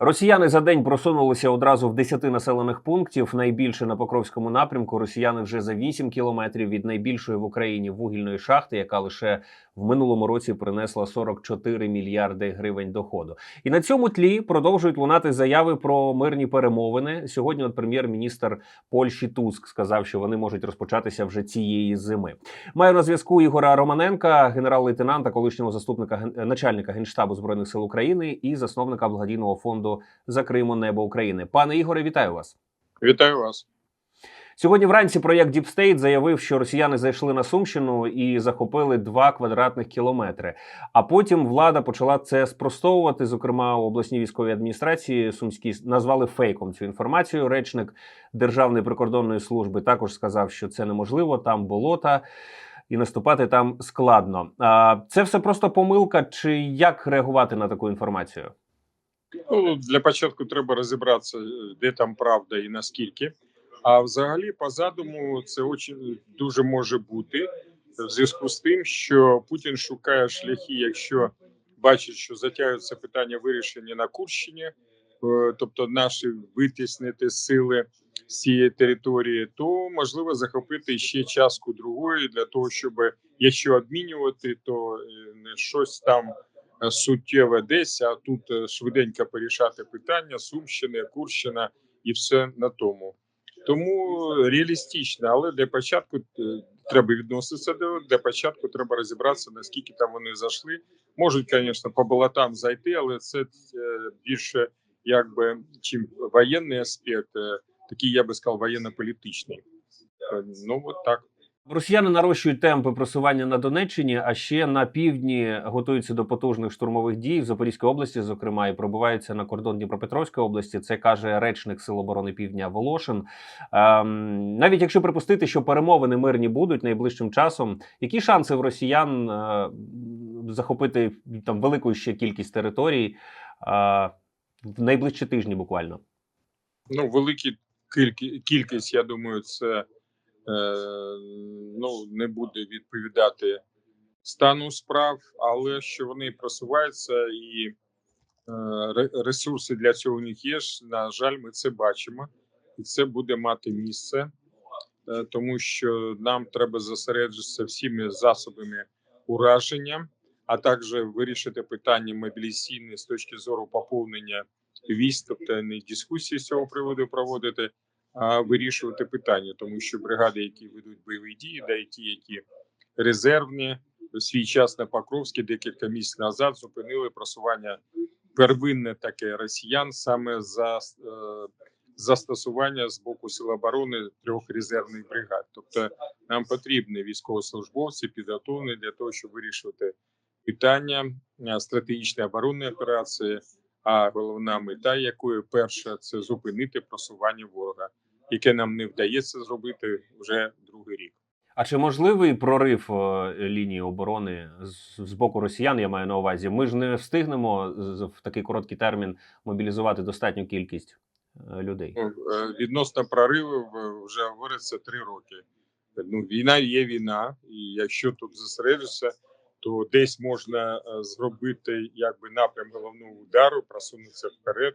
Росіяни за день просунулися одразу в 10 населених пунктів. Найбільше на Покровському напрямку. Росіяни вже за 8 кілометрів від найбільшої в Україні вугільної шахти, яка лише в минулому році принесла 44 мільярди гривень доходу. І на цьому тлі продовжують лунати заяви про мирні перемовини. Сьогодні, от прем'єр-міністр Польщі Туск сказав, що вони можуть розпочатися вже цієї зими. Маю на зв'язку Ігора Романенка, генерал-лейтенанта, колишнього заступника начальника генштабу збройних сил України і засновника благодійного фонду за Криму Небо України. Пане Ігоре, вітаю вас. Вітаю вас. Сьогодні вранці проєкт Deep State заявив, що росіяни зайшли на Сумщину і захопили два квадратних кілометри. А потім влада почала це спростовувати. Зокрема, у обласній військовій адміністрації сумській назвали фейком цю інформацію. Речник Державної прикордонної служби також сказав, що це неможливо, там болота. І наступати там складно. А це все просто помилка, чи як реагувати на таку інформацію? Ну, для початку треба розібратися, де там правда і наскільки. А взагалі, по задуму, це очень дуже може бути в зв'язку з тим, що Путін шукає шляхи, якщо бачить, що затягується питання вирішення на Курщині, е, тобто наші витіснити сили з цієї території, то можливо захопити ще частку другої для того, щоб якщо обмінювати, то е, не щось там е, суттєве десь, а тут е, швиденько порішати питання Сумщини, Курщина і все на тому. Тому реалістично, але для початку е, треба відноситися до для початку треба розібратися, наскільки там вони зайшли. Можуть, звісно, по болотам зайти, але це е, більше якби чим воєнний аспект, е, такий я би сказав, воєнно-політичний. Е, Ну от так. Росіяни нарощують темпи просування на Донеччині, а ще на півдні готуються до потужних штурмових дій в Запорізькій області, зокрема, і пробиваються на кордон Дніпропетровської області. Це каже речник Сил оборони Півдня Волошин. Ем, навіть якщо припустити, що перемовини мирні будуть найближчим часом, які шанси в росіян е, захопити там велику ще кількість територій е, в найближчі тижні, буквально? Ну, великі кількість, я думаю, це ну, не буде відповідати стану справ, але що вони просуваються і е, ресурси для цього у них є. На жаль, ми це бачимо, і це буде мати місце, е, тому що нам треба зосереджуватися всіми засобами ураження, а також вирішити питання мобілізаційне з точки зору поповнення військ, тобто не дискусії з цього приводу проводити, вирішувати питання, тому що бригади, які ведуть бойові дії, і ті, які резервні, в свій час на Покровській декілька місяців назад зупинили просування первинне таке росіян саме за е, застосування з боку сил оборони трьох резервних бригад. Тобто нам потрібні військовослужбовці підготовлені для того, щоб вирішувати питання е, стратегічної оборонної операції. А головна мета, якої перша це зупинити просування ворога, яке нам не вдається зробити вже другий рік. А чи можливий прорив е, лінії оборони з, боку росіян? Я маю на увазі. Ми ж не встигнемо в такий короткий термін мобілізувати достатню кількість е, людей. Е, Відносно проривів е, вже говориться три роки. Ну, війна є війна, і якщо тут зосередитися, то десь можна зробити якби напрям головного удару, просунутися вперед.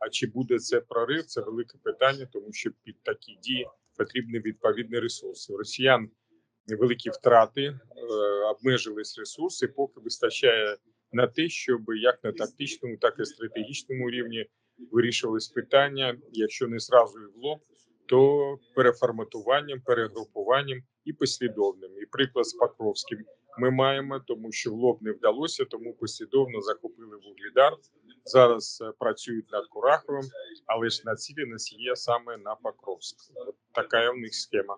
А чи буде це прорив? Це велике питання, тому що під такі дії потрібні відповідні ресурси. Росіян великі втрати, е, обмежились ресурси, поки вистачає на те, щоб як на тактичному, так і стратегічному рівні вирішувались питання, якщо не зразу і в лоб, то переформатуванням, перегрупуванням і послідовним. І приклад з Покровським ми маємо, тому що в лоб не вдалося, тому послідовно захопили вугледар. Зараз е, працюють над Кураховим, але ж націленість є саме на Покровськ. От така у них схема.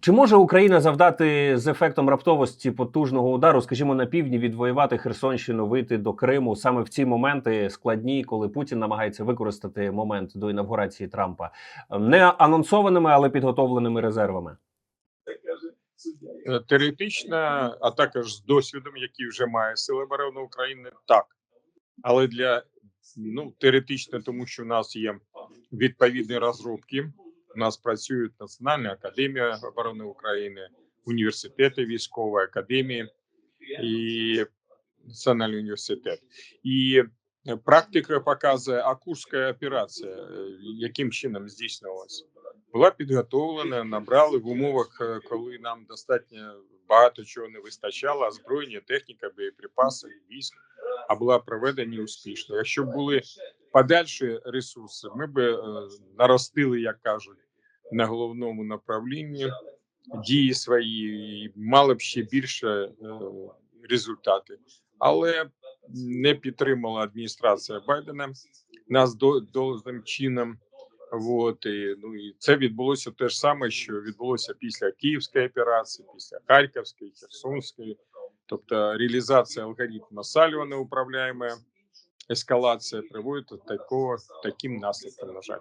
Чи може Україна завдати з ефектом раптовості потужного удару, скажімо, на півдні відвоювати Херсонщину, вийти до Криму саме в ці моменти складні, коли Путін намагається використати момент до інавгурації Трампа не анонсованими, але підготовленими резервами? Е, Теоретично, а також з досвідом, який вже має Сили оборони України, так. Але для ну теоретично, тому що в нас є відповідні розробки. У нас працюють Національна академія оборони України, університети військової академії і Національний університет. І Е, Практика показує, а Курська операція, е, яким чином здійснювалася, була підготовлена, набрали в умовах, е, коли нам достатньо багато чого не вистачало, озброєння, техніка, боєприпаси, військ, а була проведена успішно. Якщо були подальші ресурси, ми б е, наростили, як кажуть, на головному направлінні дії свої і мали б ще більше е, результати. Але не підтримала адміністрація Байдена нас до чином. От, і, ну і це відбулося те ж саме, що відбулося після Київської операції, після Харківської, Херсонської, тобто реалізація алгоритму Сальвана управляємо ескалація приводить до такого таким наслідкам. На жаль,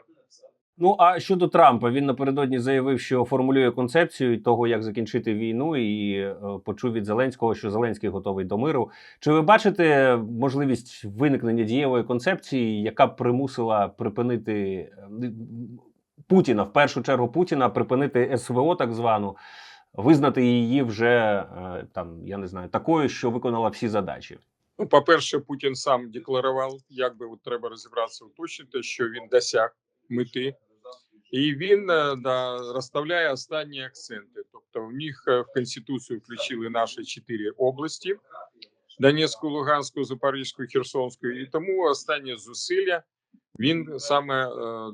Ну а щодо Трампа, він напередодні заявив, що формулює концепцію того, як закінчити війну, і е, почув від Зеленського, що Зеленський готовий до миру. Чи ви бачите можливість виникнення дієвої концепції, яка б примусила припинити е, Путіна в першу чергу Путіна припинити СВО, так звану, визнати її вже е, там, я не знаю, такою, що виконала всі задачі? ну по перше, Путін сам декларував, як би от треба розібратися, уточнити, що він досяг мети. І він е, да, розставляє останні акценти. Тобто, в них е, в конституцію включили наші чотири області: Донецьку, Луганську, Запорізьку, Херсонську. І тому останні зусилля він саме е,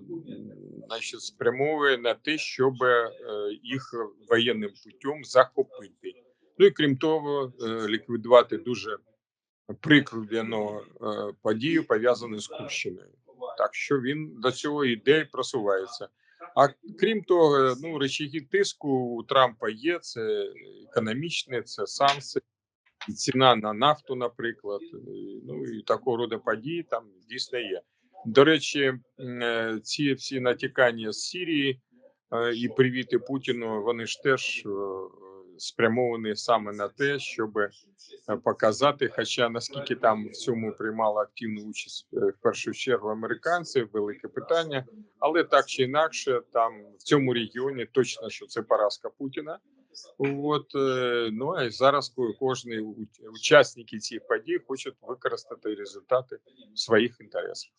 значить, спрямовує на те, щоб е, їх воєнним путем захопити. Ну і крім того, е, ліквідувати дуже е, подію, пов'язану з Курщиною. Так що він до цього йде і просувається. А крім того, ну речаги тиску у Трампа є. Це економічне, це санкції, ціна на нафту, наприклад. Ну і такого роду події там дійсно є. До речі, е, ці всі натякання з Сірії е, і привіти Путіну, вони ж теж е, спрямовані саме на те, щоб показати. Хоча наскільки там в цьому приймали активну участь в першу чергу американці, велике питання, але так чи інакше, там в цьому регіоні точно що це поразка Путіна. От е, ну а зараз ко- кожний у- учасники цих подій хочуть використати результати своїх інтересах.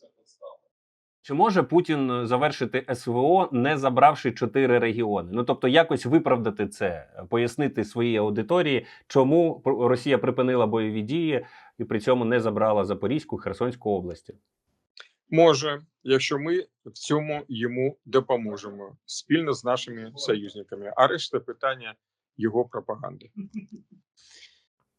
Чи може Путін завершити СВО, не забравши чотири регіони? Ну тобто, якось виправдати це, пояснити своїй аудиторії, чому Росія припинила бойові дії і при цьому не забрала Запорізьку, Херсонську області? Може, якщо ми в цьому йому допоможемо спільно з нашими союзниками, а решта питання його пропаганди.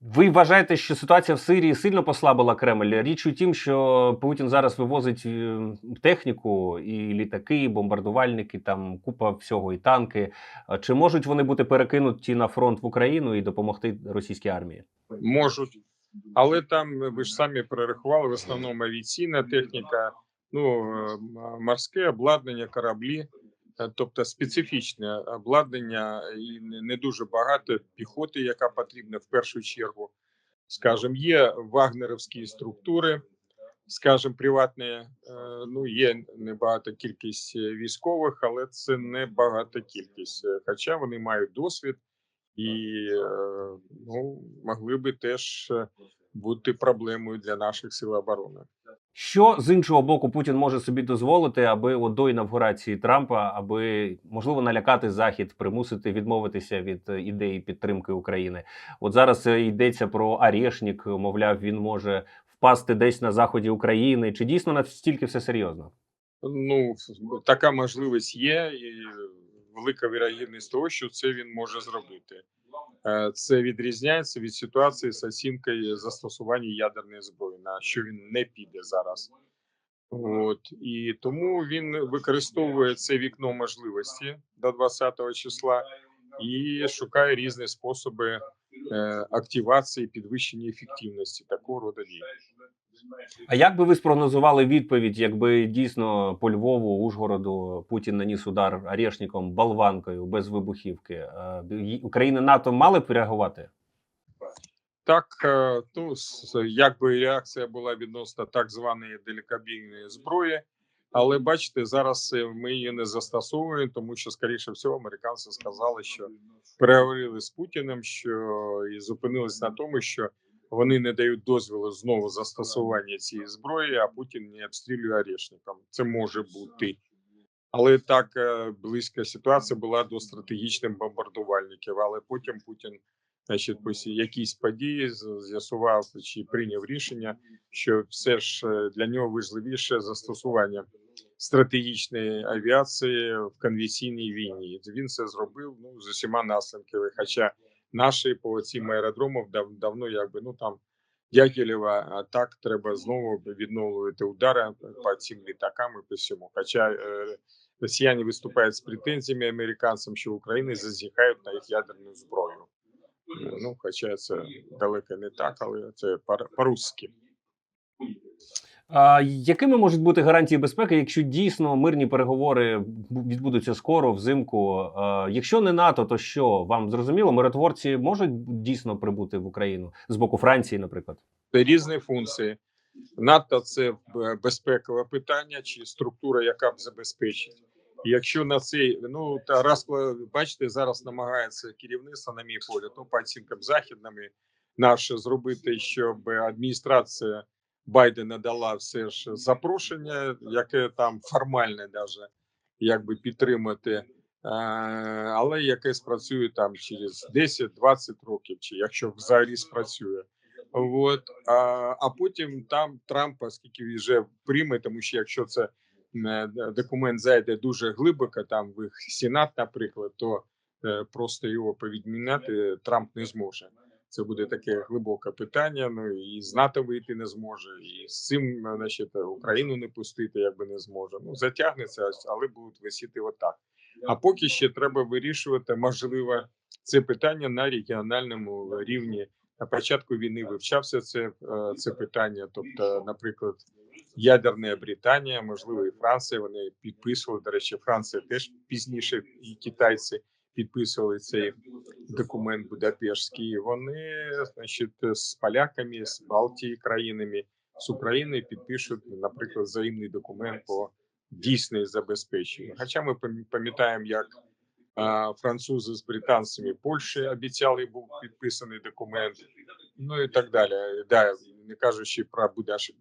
Ви вважаєте, що ситуація в Сирії сильно послабила Кремль? Річ у тім, що Путін зараз вивозить е, техніку, і літаки, і бомбардувальники, там купа всього, і танки. Чи можуть вони бути перекинуті на фронт в Україну і допомогти російській армії? можуть, але там ви ж самі перерахували в основному авіаційна техніка, ну е, морське обладнання, кораблі, е, тобто специфічне обладнання, і не дуже багато піхоти, яка потрібна в першу чергу. Скажем, є вагнерівські структури, скажем, приватні. е, Ну є небагата кількість е, військових, але це не багата кількість. е, Хоча вони мають досвід і е, ну, могли би теж е, бути проблемою для наших сил оборони. Що з іншого боку Путін може собі дозволити, аби от до інавгурації Трампа, аби можливо налякати захід, примусити відмовитися від е, ідеї підтримки України? От зараз йдеться про Арешнік, мовляв, він може впасти десь на заході України. Чи дійсно настільки все серйозно? Ну така можливість є, і велика вірогідність того, що це він може зробити. Е, Це відрізняється від ситуації з оцінкою застосування ядерної зброї, на що він не піде зараз. От і тому він використовує це вікно можливості до 20 числа і шукає різні способи е, активації підвищення ефективності такого роду дій. А як би ви спрогнозували відповідь, якби дійсно по Львову, Ужгороду Путін наніс удар Арешником, болванкою без вибухівки? Е, Україна НАТО мали б реагувати? Так, е, ну якби реакція була відносно так званої далекобійної зброї, але бачите, зараз е, ми її не застосовуємо, тому що, скоріше всього, американці сказали, що переговорили з Путіним, що і зупинились на тому, що вони не дають дозволу знову застосування цієї зброї, а Путін не обстрілює орешником. Це може бути. Але так е, близька ситуація була до стратегічних бомбардувальників. Але потім Путін, значить, після якісь події з'ясував чи прийняв рішення, що все ж е, для нього важливіше застосування стратегічної авіації в конвенційній війні. Він це зробив ну з усіма наслідками. Хоча наші по цим аеродромам дав, давно якби ну там Дягілєва, а так треба знову відновлювати удари по цим літакам і по всьому. Хоча е, росіяни виступають з претензіями американцям, що Україна зазіхають на їх ядерну зброю. Ну, хоча це далеко не так, але це по- по-русски. А, якими можуть бути гарантії безпеки, якщо дійсно мирні переговори відбудуться скоро, взимку? А, якщо не НАТО, то що вам зрозуміло? Миротворці можуть дійсно прибути в Україну з боку Франції, наприклад? Різні функції. НАТО це е, безпекове питання чи структура, яка б забезпечить. Якщо на цей ну та раз бачите, зараз намагається керівництво, на мій погляд, ну по оцінкам західними наше зробити, щоб адміністрація Байдена дала все ж запрошення, яке там формальне, даже якби підтримати, е, але яке спрацює там через 10-20 років, чи якщо взагалі спрацює. От а, а потім там Трамп, оскільки вже прийме, тому що якщо це е, документ зайде дуже глибоко, там в їх сенат, наприклад, то е, просто його повідміняти Трамп не зможе. Це буде таке глибоке питання. Ну і з НАТО вийти не зможе, і з цим е, значить, Україну не пустити, якби не зможе. Ну затягнеться, але будуть висіти отак. А поки ще треба вирішувати, можливо, це питання на регіональному рівні на початку війни вивчався це, е, це питання. Тобто, наприклад, ядерне Британія, можливо, і Франція. Вони підписували. До речі, Франція теж пізніше, і китайці підписували цей документ Будапештський. Вони, значить, з поляками, з Балтії країнами, з Україною підпишуть, наприклад, взаємний документ по дійсне забезпечення. Хоча ми пам- пам'ятаємо, як французи з британцями Польщі обіцяли, був підписаний документ, ну і так далі. Да, не кажучи про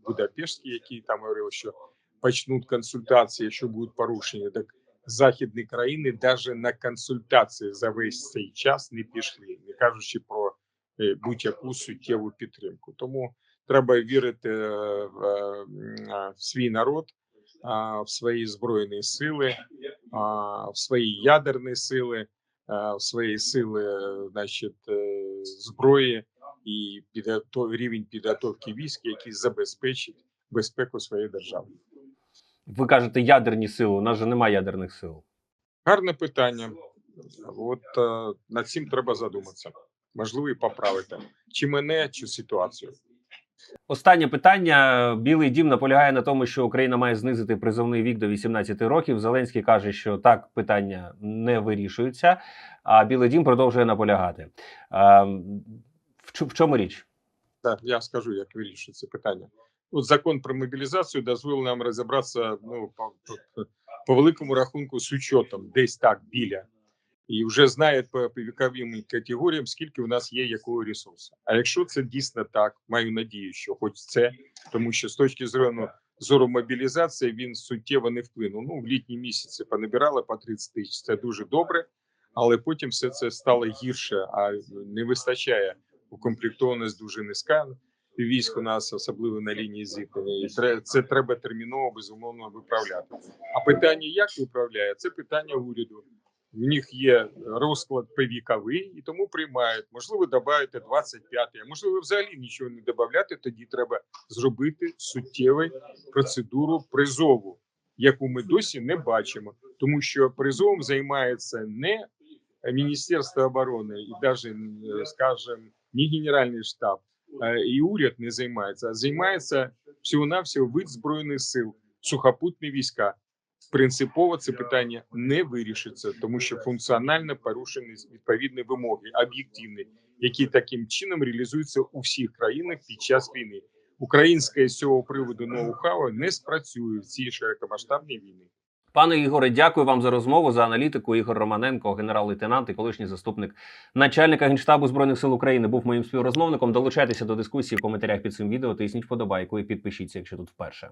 Будапештський, який там говорив, що почнуть консультації, якщо будуть порушення, так західні країни навіть на консультації за весь цей час не пішли, не кажучи про е, будь-яку суттєву підтримку. Тому треба вірити е, в, е, в свій народ, в свої збройні сили, в свої ядерні сили, в свої сили, значить, зброї і підготов... рівень підготовки військ, який забезпечить безпеку своєї держави. Ви кажете, ядерні сили. У нас же немає ядерних сил. Гарне питання. От е, над цим треба задуматися. Можливо, і поправити чи мене, чи ситуацію. Останнє питання. Білий дім наполягає на тому, що Україна має знизити призовний вік до 18 років. Зеленський каже, що так питання не вирішується, а Білий дім продовжує наполягати. А, в, в чому річ? Так, я скажу, як вирішити це питання. От закон про мобілізацію дозволив нам розібратися ну, по, по, по великому рахунку з учетом, десь так біля. І вже знають по, по віковим категоріям, скільки у нас є якого ресурсу. А якщо це дійсно так, маю надію, що хоч це, тому що з точки зору, зору мобілізації він суттєво не вплинув. Ну, в літні місяці понабирали по 30 тисяч, це дуже добре, але потім все це стало гірше, а не вистачає укомплектованість дуже низька військ у нас, особливо на лінії зіткнення, і це треба терміново безумовно виправляти. А питання, як виправляє, це питання уряду. В них є розклад повіковий, і тому приймають. Можливо, додати 25, а можливо, взагалі нічого не додати. Тоді треба зробити суттєву процедуру призову, яку ми досі не бачимо, тому що призовом займається не Міністерство оборони і навіть, скажімо, не Генеральний штаб, е, і уряд не займається, а займається всього-навсього вид збройних сил, сухопутні війська. Принципово це питання не вирішиться, тому що функціонально порушені відповідні вимоги, об'єктивні, які таким чином реалізуються у всіх країнах під час війни. Українське з цього приводу ноу-хау не спрацює в цій широкомасштабній війні. Пане Ігоре, дякую вам за розмову за аналітику. Ігор Романенко, генерал-лейтенант і колишній заступник начальника генштабу збройних сил України, був моїм співрозмовником. Долучайтеся до дискусії в коментарях під цим відео. Тисніть вподобайку і підпишіться, якщо тут вперше.